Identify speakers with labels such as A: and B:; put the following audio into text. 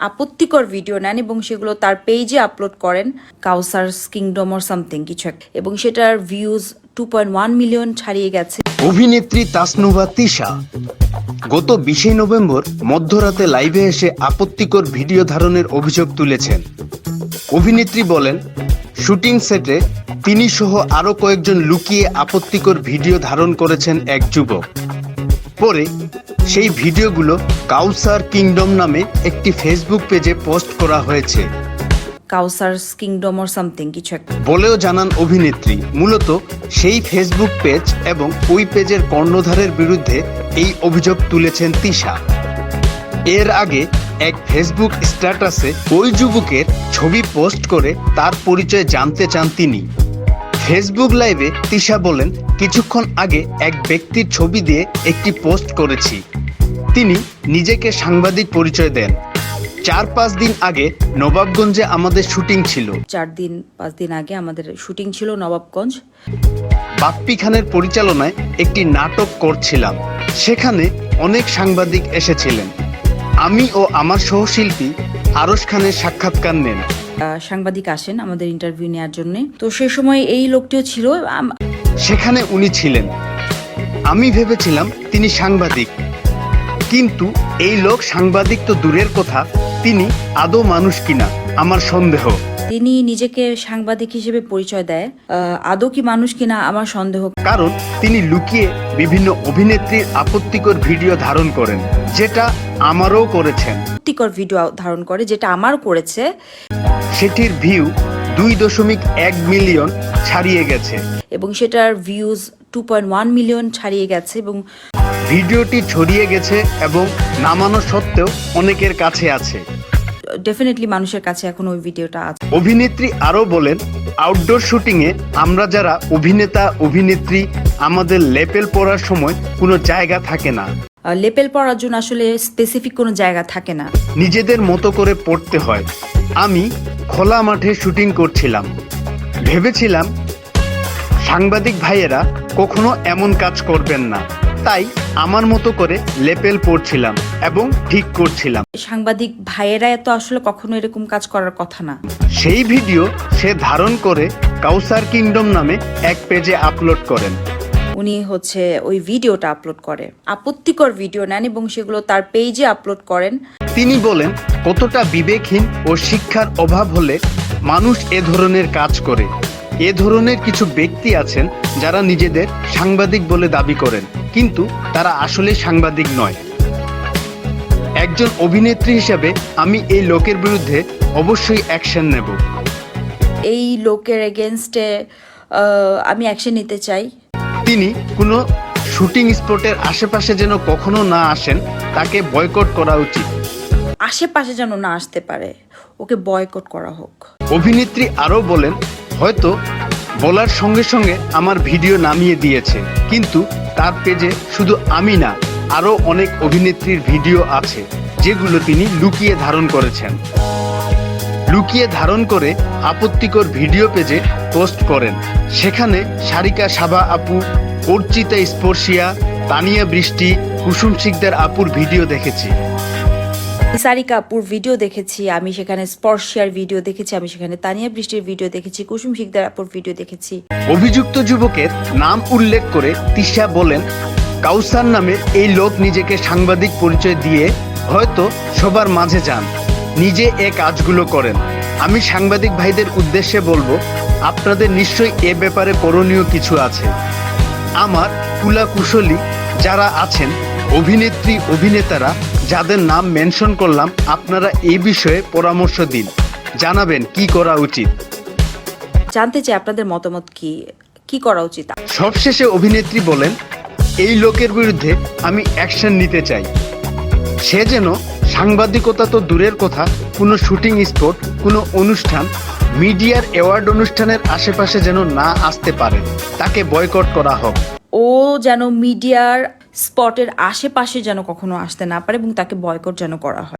A: আপত্তিকর ভিডিও নেন এবং সেগুলো তার পেজে আপলোড করেন কাউসার কিংডম অর সামথিং কিছু এবং সেটার views two point one million ছাড়িয়ে গেছে।
B: অভিনেত্রী তাসনুভা তিশা গত বিশে নভেম্বর মধ্যরাতে লাইভে এসে আপত্তিকর ভিডিও ধারণের অভিযোগ তুলেছেন। অভিনেত্রী বলেন, শুটিং সেটে তিনি সহ আরও কয়েকজন লুকিয়ে আপত্তিকর ভিডিও ধারণ করেছেন এক যুবক। পরে সেই ভিডিওগুলো কাউসার কিংডম নামে একটি ফেসবুক পেজে পোস্ট করা হয়েছে।
A: কাউসার কিংডম অর সামথিং কিছু একটা।
B: বলেও জানান অভিনেত্রী মূলত সেই ফেসবুক পেজ এবং ওই পেজের কর্ণধারের বিরুদ্ধে এই অভিযোগ তুলেছেন তিশা। এর আগে এক ফেসবুক স্ট্যাটাসে ওই যুবকের ছবি পোস্ট করে তার পরিচয় জানতে চান তিনি। ফেসবুক লাইভে তিশা বলেন কিছুক্ষণ আগে এক ব্যক্তির ছবি দিয়ে একটি পোস্ট করেছি। তিনি নিজেকে সাংবাদিক পরিচয় দেন। চার পাঁচ দিন আগে নবাবগঞ্জে আমাদের শুটিং ছিল।
A: চার দিন পাঁচ দিন আগে আমাদের শুটিং ছিল নবাবগঞ্জ।
B: বাপ্পি খানের পরিচালনায় একটি নাটক করছিলাম। সেখানে অনেক সাংবাদিক এসেছিলেন। আমি ও আমার সহশিল্পী আরশ খানের সাক্ষাৎকার নেন।
A: সাংবাদিক আসেন আমাদের ইন্টারভিউ নেওয়ার জন্য। তো সে সময় এই লোকটিও ছিল
B: সেখানে উনি ছিলেন। আমি ভেবেছিলাম তিনি সাংবাদিক। কিন্তু এই লোক সাংবাদিক তো দূরের কথা তিনি আদৌ মানুষ কিনা আমার সন্দেহ।
A: তিনি নিজেকে সাংবাদিক হিসেবে পরিচয় দেয়। আদৌ কি মানুষ কিনা আমার সন্দেহ।
B: কারণ তিনি লুকিয়ে বিভিন্ন অভিনেত্রীর আপত্তিকর ভিডিও ধারণ করেন যেটা আমারও করেছেন।
A: আপত্তিকর ভিডিও ধারণ করে যেটা আমার করেছে।
B: সেটির ভিউ দুই দশমিক এক মিলিয়ন ছাড়িয়ে গেছে।
A: এবং সেটার views two point one million ছাড়িয়ে গেছে এবং
B: ভিডিওটি ছড়িয়ে গেছে এবং নামানো সত্ত্বেও অনেকের কাছে আছে।
A: ডেফিনেটলি মানুষের কাছে এখন ওই ভিডিওটা আছে।
B: অভিনেত্রী আরও বলেন আউটডোর শুটিংয়ে আমরা যারা অভিনেতা অভিনেত্রী আমাদের লেপেল পড়ার সময় কোনো জায়গা থাকে না।
A: লেপেল পড়ার জন্য আসলে স্পেসিফিক কোনো জায়গা থাকে না।
B: নিজেদের মতো করে পড়তে হয়। আমি খোলা মাঠে শুটিং করছিলাম। ভেবেছিলাম সাংবাদিক ভাইয়েরা কখনো এমন কাজ করবেন না। তাই আমার মতো করে লেপেল পড়ছিলাম এবং ঠিক করছিলাম।
A: সাংবাদিক ভাইয়েরা তো আসলে কখনো এরকম কাজ করার কথা না।
B: সেই ভিডিও সে ধারণ করে কাউসার কিংডম নামে এক পেজে আপলোড করেন।
A: উনি হচ্ছে ওই ভিডিওটা আপলোড করে। আপত্তিকর ভিডিও নেন এবং সেগুলো তার পেজে আপলোড করেন।
B: তিনি বলেন কতটা বিবেকহীন ও শিক্ষার অভাব হলে মানুষ এ ধরনের কাজ করে। এ ধরনের কিছু ব্যক্তি আছেন যারা নিজেদের সাংবাদিক বলে দাবি করেন। কিন্তু তারা আসলে সাংবাদিক নয়। একজন অভিনেত্রী হিসেবে আমি এই লোকের বিরুদ্ধে অবশ্যই অ্যাকশন নেব।
A: এই লোকের এগেনস্টে আমি অ্যাকশন নিতে চাই।
B: তিনি কোনো শুটিং স্পটের আশেপাশে যেন কখনো না আসেন তাকে বয়কট করা উচিত।
A: আশেপাশে যেন না আসতে পারে ওকে বয়কট করা হোক।
B: অভিনেত্রী আরও বলেন হয়তো বলার সঙ্গে সঙ্গে আমার ভিডিও নামিয়ে দিয়েছে। কিন্তু তার পেজে শুধু আমি না, আরও অনেক অভিনেত্রীর ভিডিও আছে, যেগুলো তিনি লুকিয়ে ধারণ করেছেন। লুকিয়ে ধারণ করে আপত্তিকর ভিডিও পেজে পোস্ট করেন। সেখানে সারিকা সাবা আপু, অর্চিতা স্পর্শিয়া, তানিয়া বৃষ্টি, কুসুম শিকদার আপুর ভিডিও দেখেছি।
A: সারিকা আপুর ভিডিও দেখেছি, আমি সেখানে স্পর্শিয়ার ভিডিও দেখেছি, আমি সেখানে তানিয়া বৃষ্টির ভিডিও দেখেছি, কুসুম শিকদার আপুর ভিডিও দেখেছি।
B: অভিযুক্ত যুবকের নাম উল্লেখ করে তিশা বলেন, কাউসার নামে এই লোক নিজেকে সাংবাদিক পরিচয় দিয়ে হয়তো সবার মাঝে যান, নিজে এ কাজগুলো করেন। আমি সাংবাদিক ভাইদের উদ্দেশ্যে বলব, আপনাদের নিশ্চয়ই এ ব্যাপারে করণীয় কিছু আছে। আমার কুলা কুশলী যারা আছেন, অভিনেত্রী, অভিনেতারা যাদের নাম মেনশন করলাম আপনারা এই বিষয়ে পরামর্শ দিন। জানাবেন কি করা উচিত।
A: জানতে চাই আপনাদের মতামত কি কি করা উচিত?
B: সবশেষে অভিনেত্রী বলেন এই লোকের বিরুদ্ধে আমি অ্যাকশন নিতে চাই। সে যেন সাংবাদিকতা তো দূরের কথা কোনো শুটিং স্পট কোনো অনুষ্ঠান মিডিয়ার অ্যাওয়ার্ড অনুষ্ঠানের আশেপাশে যেন না আসতে পারে। তাকে বয়কট করা হোক।
A: ও যেন মিডিয়ার স্পটের আশেপাশে যেন কখনো আসতে না পারে এবং তাকে বয়কট যেন করা হয়।